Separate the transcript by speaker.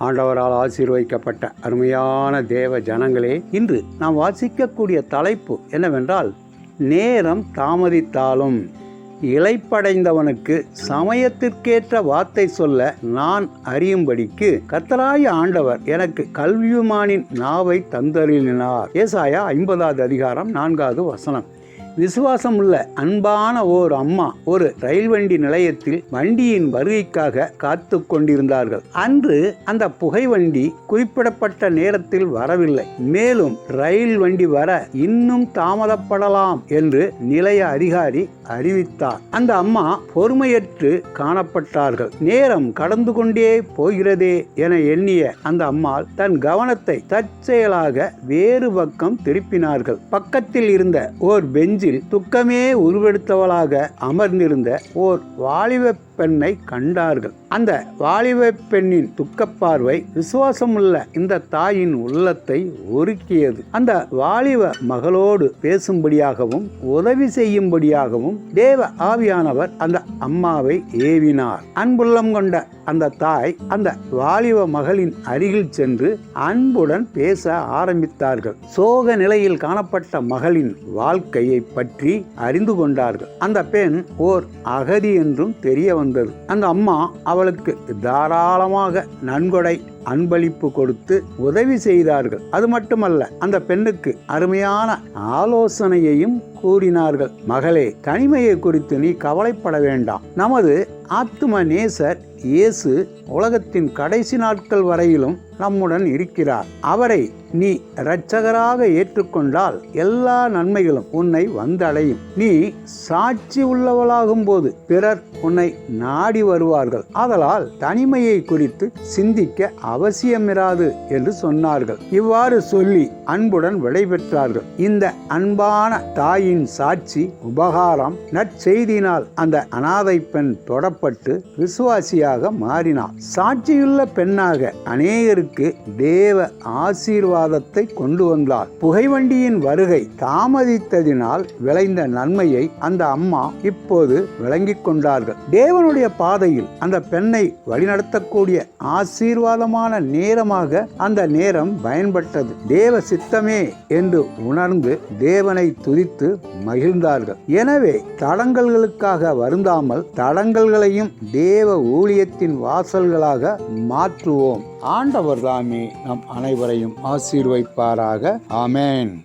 Speaker 1: ஆண்டவரால் ஆசீர்வதிக்கப்பட்ட அருமையான தேவ ஜனங்களே இன்று நாம் வாசிக்கக்கூடிய தலைப்பு என்னவென்றால் நேரம் தாமதித்தாலும் இளைப்படைந்தவனுக்கு சமயத்திற்கேற்ற வார்த்தை சொல்ல நான் அறியும்படிக்கு கத்தராய ஆண்டவர் எனக்கு கல்வியுமானின் நாவை தந்தருளினார். ஏசாயா ஐம்பதாவது அதிகாரம் நான்காவது வசனம். விசுவாசம் உள்ள அன்பான ஓர் அம்மா ஒரு ரயில் வண்டி நிலையத்தில் வண்டியின் வருகைக்காக காத்து கொண்டிருந்தார்கள். அன்று அந்த புகை வண்டி குறிப்பிடப்பட்ட நேரத்தில் வரவில்லை. மேலும் ரயில் வண்டி வர இன்னும் தாமதப்படலாம் என்று நிலைய அதிகாரி அறிவித்தார். அந்த அம்மா பொறுமையற்று காணப்பட்டார்கள். நேரம் கடந்து கொண்டே போகிறதே என எண்ணிய அந்த அம்மாள் தன் கவனத்தை தற்செயலாக வேறு பக்கம் திருப்பினார்கள். பக்கத்தில் இருந்த ஓர் பெஞ்சில் துக்கமே உருவெடுத்தவளாக அமர்ந்திருந்த ஓர் வாலிப பெண்ணை கண்டார்கள். அந்த வாலிப பெண்ணின் துக்கப்பார்வை விசுவாசமுள்ள இந்த தாயின் உள்ளத்தை ஒருக்கியது. அந்த வாலிப மகளோடு பேசும்படியாகவும் உதவி செய்யும்படியாகவும் தேவ ஆவியானவர் அந்த அம்மாவை ஏவினார். அன்புள்ளம் கொண்ட அந்த தாய் அந்த வாலிப மகளின் அருகில் சென்று அன்புடன் பேச ஆரம்பித்தார்கள். சோக நிலையில் காணப்பட்ட மகளின் வாழ்க்கையை பற்றி அறிந்து கொண்டார்கள். அந்த பெண் ஓர் அகதி என்றும் தெரிய வந்தது. அந்த அம்மா அவளுக்கு தாராளமாக நன்கொடை அன்பளிப்பு கொடுத்து உதவி செய்தார்கள். அது மட்டுமல்ல அந்த பெண்ணுக்கு அருமையான ஆலோசனையையும் கூறினார்கள். மகளே தனிமையை குறித்து நீ கவலைப்பட வேண்டாம். நமது ஆத்ம நேசர் இயேசு உலகத்தின் கடைசி நாட்கள் வரையிலும் நம்முடன் இருக்கிறார். அவரை நீ இரட்சகராக ஏற்றுக்கொண்டால் எல்லா நன்மைகளும் உன்னை வந்தடையும். நீ சாட்சி உள்ளவளாகும் போது பிறர் உன்னை நாடி வருவார்கள். ஆதலால் தனிமையை குறித்து சிந்திக்க அவசியமிராது என்று சொன்னார்கள். இவ்வாறு சொல்லி அன்புடன் விடைபெற்றார்கள். இந்த அன்பான தாயின் சாட்சி உபகாரம் நற்செய்தினால் அந்த அனாதை பெண் தொடப்பட்டு விசுவாசியாக மாறினார் சாட்சியுள்ள பெண்ணாக அநேகருக்கு தேவ ஆசீர்வாதத்தை கொண்டு வந்தார். புகைவண்டியின் வருகை தாமதித்ததினால் விளைந்த நன்மையை அந்த அம்மா இப்போது விளங்கிக் கொண்டார்கள். தேவனுடைய பாதையில் அந்த பெண்ணை வழிநடத்தக்கூடிய ஆசீர்வாதமான நேரமாக அந்த நேரம் பயன்பட்டது. தேவ சித்தமே என்று உணர்ந்து தேவனை துதித்து மகிழ்ந்தார்கள். எனவே தடங்கல்களுக்காக வருந்தாமல் தடங்கல்களையும் தேவ ஊழியத்தின் வாசல்களாக மாற்றுவோம். ஆண்டவர் தாமே நம் அனைவரையும் ஆசீர்வைப்பாராக. ஆமேன்.